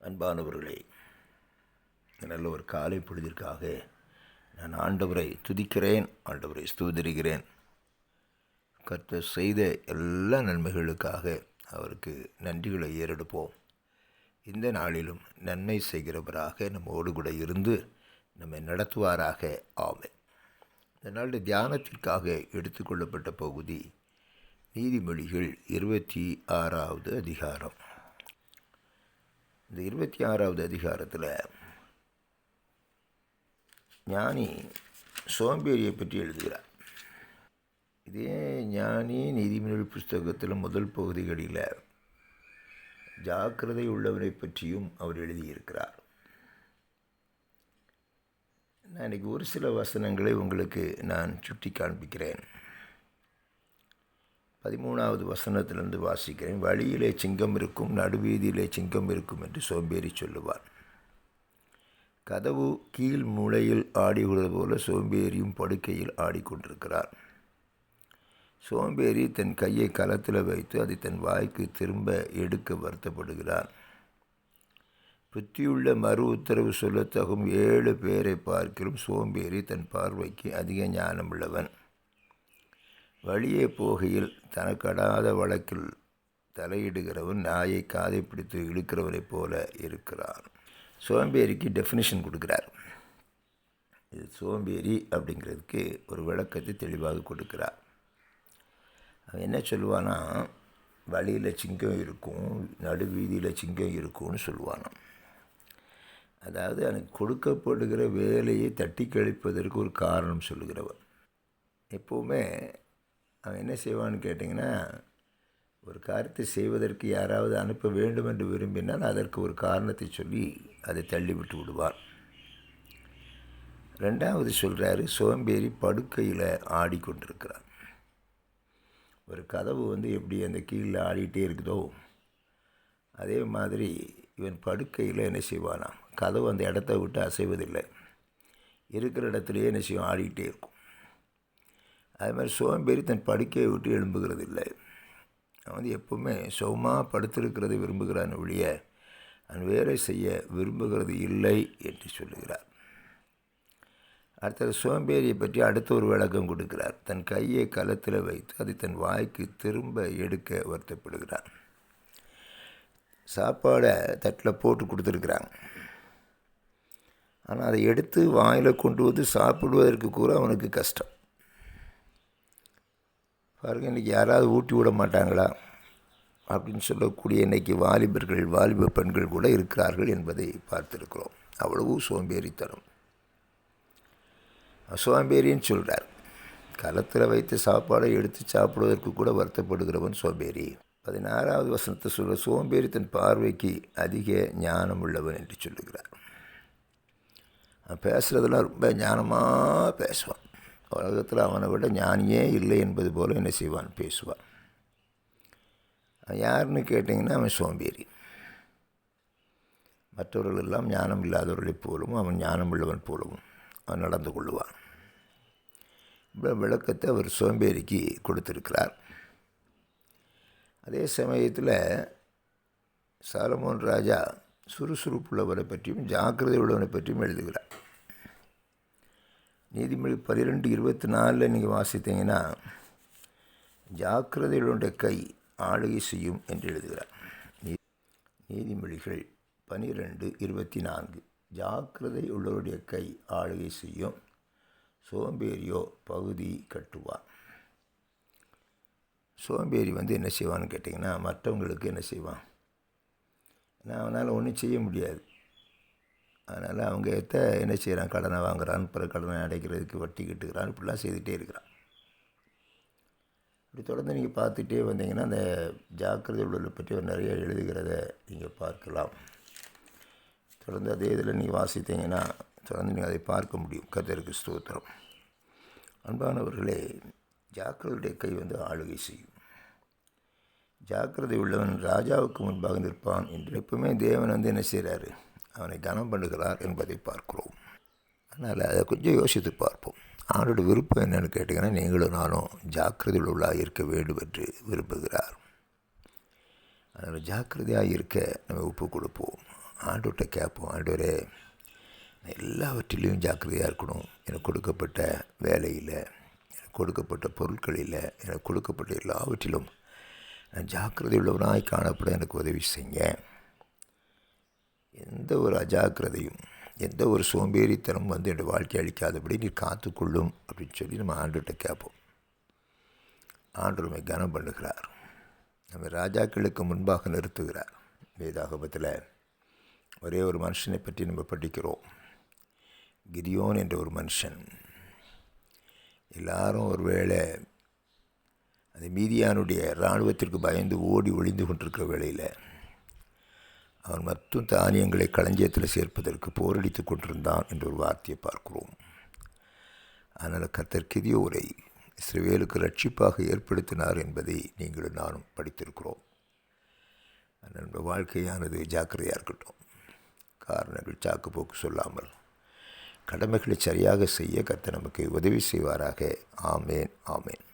அன்பானவர்களே நல்ல ஒரு காலை பொழுதிற்காக நான் ஆண்டவரை துதிக்கிறேன் ஆண்டவரை ஸ்தூதரிக்கிறேன் கர்த்தர் செய்த எல்லா நன்மைகளுக்காக அவருக்கு நன்றிகளை ஏறெடுப்போம். இந்த நாளிலும் நன்மை செய்கிறவராக நம்மோடு கூட இருந்து நம்மை நடத்துவாராக. ஆமை இந்த நாளுடைய தியானத்திற்காக எடுத்துக்கொள்ளப்பட்ட பகுதி நீதிமொழிகள் இருபத்தி ஆறாவது அதிகாரம். இந்த இருபத்தி ஆறாவது அதிகாரத்தில் ஞானி சோம்பேறியை பற்றி எழுதுகிறார். இதே ஞானி நீதிமொழி புஸ்தகத்தில் முதல் பகுதிகளில் ஜாக்கிரதை உள்ளவரை பற்றியும் அவர் எழுதியிருக்கிறார். நான் இன்றைக்கி ஒரு சில வசனங்களை உங்களுக்கு நான் சுட்டி காண்பிக்கிறேன் பதிமூணாவது வசனத்திலிருந்து வாசிக்கிறேன். வழியிலே சிங்கம் இருக்கும் நடுவீதியிலே சிங்கம் இருக்கும் என்று சோம்பேறி சொல்லுவார். கதவு கீழ் மூலையில் ஆடிவிடுவது போல சோம்பேறியும் படுக்கையில் ஆடிக்கொண்டிருக்கிறார். சோம்பேறி தன் கையை களத்தில் வைத்து அதை தன் வாய்க்கு திரும்ப எடுக்க வருத்தப்படுகிறார். புத்தியுள்ள மறு உத்தரவு சொல்லத்தகும் ஏழு பேரை பார்க்கிலும் சோம்பேறி தன் பார்வைக்கு அதிக ஞானமுள்ளவன். வழியே போகையில் தனக்கடாத வழக்கில் தலையிடுகிறவன் நாயை காதை பிடித்து இழுக்கிறவனைப் போல இருக்கிறான். சோம்பேறிக்கு டெஃபினிஷன் கொடுக்குறார். இது சோம்பேறி அப்படிங்கிறதுக்கு ஒரு விளக்கத்தை தெளிவாக கொடுக்குறார். அவன் என்ன சொல்லுவானா வழியில் சிங்கம் இருக்கும் நடு வீதியில் சிங்கம் இருக்கும்னு சொல்லுவானான் அதாவது எனக்கு கொடுக்கப்படுகிற வேலையை தட்டி கழிப்பதற்கு ஒரு காரணம் சொல்லுகிறவன் எப்போவுமே அவன் என்ன செய்வான்னு கேட்டிங்கன்னா ஒரு காரியத்தை செய்வதற்கு யாராவது அனுப்ப வேண்டும் என்று விரும்பினால் அதற்கு ஒரு காரணத்தை சொல்லி அதை தள்ளிவிட்டு விடுவார் ரெண்டாவது சொல்கிறாரு சோம்பேறி படுக்கையில் ஆடிக்கொண்டிருக்கிறார் ஒரு கதவு வந்து எப்படி அந்த கீழே ஆடிட்டே இருக்குதோ அதே மாதிரி இவன் படுக்கையில் என்ன செய்வானா கதவு அந்த இடத்த விட்டு அசைவதில்லை. இருக்கிற இடத்துலையே என்ன செய்யும்? ஆடிக்கிட்டே இருக்கும். அது மாதிரி சோம்பேறி தன் படுக்கையை விட்டு எழும்புகிறது இல்லை அவன் வந்து எப்பவுமே சுகமாக படுத்திருக்கிறதை விரும்புகிறான் ஒழிய அவன் வேலை செய்ய விரும்புகிறது இல்லை என்று சொல்லுகிறார். அடுத்தது சோம்பேறியை பற்றி அடுத்த ஒரு விளக்கம் கொடுக்கிறார். தன் கையை களத்தில் வைத்து அதை தன் வாய்க்கு திரும்ப எடுக்க வருத்தப்படுகிறான் சாப்பாடை தட்டில் போட்டு கொடுத்துருக்குறாங்க. ஆனால் அதை எடுத்து வாயில் கொண்டு வந்து சாப்பிடுவதற்கு கூட அவனுக்கு கஷ்டம். பாருங்கள் இன்றைக்கி யாராவது ஊட்டி விட மாட்டாங்களா? அப்படின்னு சொல்லக்கூடிய இன்றைக்கி வாலிபர்கள் வாலிப பெண்கள் கூட இருக்கிறார்கள் என்பதை பார்த்துருக்கிறோம். அவ்வளவு சோம்பேறித்தனம். சோம்பேறின்னு சொல்கிறார் களத்தில் வைத்த சாப்பாடை எடுத்து சாப்பிடுவதற்கு கூட வருத்தப்படுகிறவன் சோம்பேறி. பதினாறாவது வசனத்தை சொல்ல சோம்பேறி தன் பார்வைக்கு அதிக ஞானம் உள்ளவன் என்று சொல்லுகிறார். பேசுகிறதெல்லாம் ரொம்ப ஞானமாக பேசுவான். உலகத்தில் அவனை விட ஞானியே இல்லை என்பது போல் என்ன செய்வான்? பேசுவான். யாருன்னு கேட்டிங்கன்னா அவன் சோம்பேறி. மற்றவர்கள் எல்லாம் ஞானம் இல்லாதவர்களைப் போலவும் அவன் ஞானம் உள்ளவன் போலவும் அவன் நடந்து கொள்ளுவான். இவ்வளோ விளக்கத்தை அவர் சோம்பேறிக்கு கொடுத்துருக்கிறார். அதே சமயத்தில் சாலமோன் ராஜா சுறுசுறுப்புள்ளவரை பற்றியும் ஜாக்கிரதை உள்ளவனை பற்றியும் எழுதுகிறார். நீதிமொழி பன்னிரெண்டு இருபத்தி நாலில் நீங்கள் வாசித்தீங்கன்னா ஜாக்கிரதையுடைய கை ஆளுகை செய்யும் என்று எழுதுகிறார். நீதிமொழிகள் பனிரெண்டு இருபத்தி நான்கு ஜாக்கிரதை உள்ளவருடைய கை ஆளுகை செய்யும் சோம்பேறியோ பகுதி கட்டுவார். சோம்பேறி வந்து என்ன செய்வான்னு கேட்டிங்கன்னா மற்றவங்களுக்கு என்ன செய்வான்? ஏன்னா அவனால் ஒன்றும் செய்ய முடியாது. அதனால் அவங்க எத்த என்ன செய்கிறான் கடனை வாங்குறான் பிற கடனை அடைக்கிறதுக்கு வட்டி கட்டுக்கிறான் இப்படிலாம் செய்துகிட்டே இருக்கிறான். இப்படி தொடர்ந்து நீங்கள் பார்த்துட்டே வந்தீங்கன்னா அந்த ஜாக்கிரதை உள்ளதை பற்றி ஒரு நிறைய எழுதுகிறத நீங்கள் பார்க்கலாம். தொடர்ந்து அதே இதில் நீங்கள் வாசித்தீங்கன்னா தொடர்ந்து நீங்கள் அதை பார்க்க முடியும். கத்தருக்கு ஸ்தோத்திரம். அன்பானவர்களே ஜாக்கிரதையுடைய கை வந்து ஆளுகை செய்யும். ஜாக்கிரதை உள்ளவன் ராஜாவுக்கு முன்பாக நிற்பான் என்று எப்பவுமே தேவன் வந்து என்ன செய்கிறாரு அவனை கனம் பண்ணுகிறார் என்பதை பார்க்கிறோம். அதனால் அதை கொஞ்சம் யோசித்து பார்ப்போம். ஆண்டோட விருப்பம் என்னென்னு கேட்டிங்கன்னா நீங்களும் நானும் ஜாக்கிரதையில் உள்ளாக இருக்க வேண்டும் என்று விரும்புகிறார். அதனால் ஜாக்கிரதையாக இருக்க நம்ம ஒப்பு கொடுப்போம். ஆண்டோட்ட கேட்போம் ஆண்டவரே எல்லாவற்றிலையும் ஜாக்கிரதையாக இருக்கணும். எனக்கு கொடுக்கப்பட்ட வேலையில் எனக்கு கொடுக்கப்பட்ட பொருட்களில் எனக்கு கொடுக்கப்பட்ட எல்லாவற்றிலும் நான் ஜாக்கிரதை உள்ளவனாய் காணப்பட எனக்கு உதவி செய்ய எந்த ஒரு அஜாக்கிரதையும் எந்த ஒரு சோம்பேறித்தனம் வந்து என்னுடைய வாழ்க்கை அளிக்காதபடி நீ காத்துக்கொள்ளும் அப்படின்னு சொல்லி நம்ம ஆண்டுகிட்ட கேட்போம். ஆண்டு கனம் பண்ணுகிறார். நம்ம ராஜாக்களுக்கு முன்பாக நிறுத்துகிறார். வேதாகமத்தில் ஒரே ஒரு மனுஷனை பற்றி நம்ம படிக்கிறோம். கிரியோன் என்ற ஒரு மனுஷன். எல்லாரும் ஒருவேளை அந்த மீதியானுடைய இராணுவத்திற்கு பயந்து ஓடி ஒளிந்து கொண்டிருக்கிற வேளையில் அவன் மற்றும் தானியங்களை களஞ்சியத்தில் சேர்ப்பதற்கு போரடித்து கொண்டிருந்தான் என்ற ஒரு வார்த்தையை பார்க்கிறோம். அதனால் கத்தர் உரை இஸ்ரவேலுக்கு ரட்சிப்பாக ஏற்படுத்தினார் என்பதை நீங்களும் நானும் படித்திருக்கிறோம். நம்ம வாழ்க்கையானது ஜாக்கிரதையாக இருக்கட்டும். காரணங்கள் சாக்கு போக்கு சொல்லாமல் கடமைகளை சரியாக செய்ய கத்தை நமக்கு உதவி செய்வாராக. ஆமேன் ஆமேன்.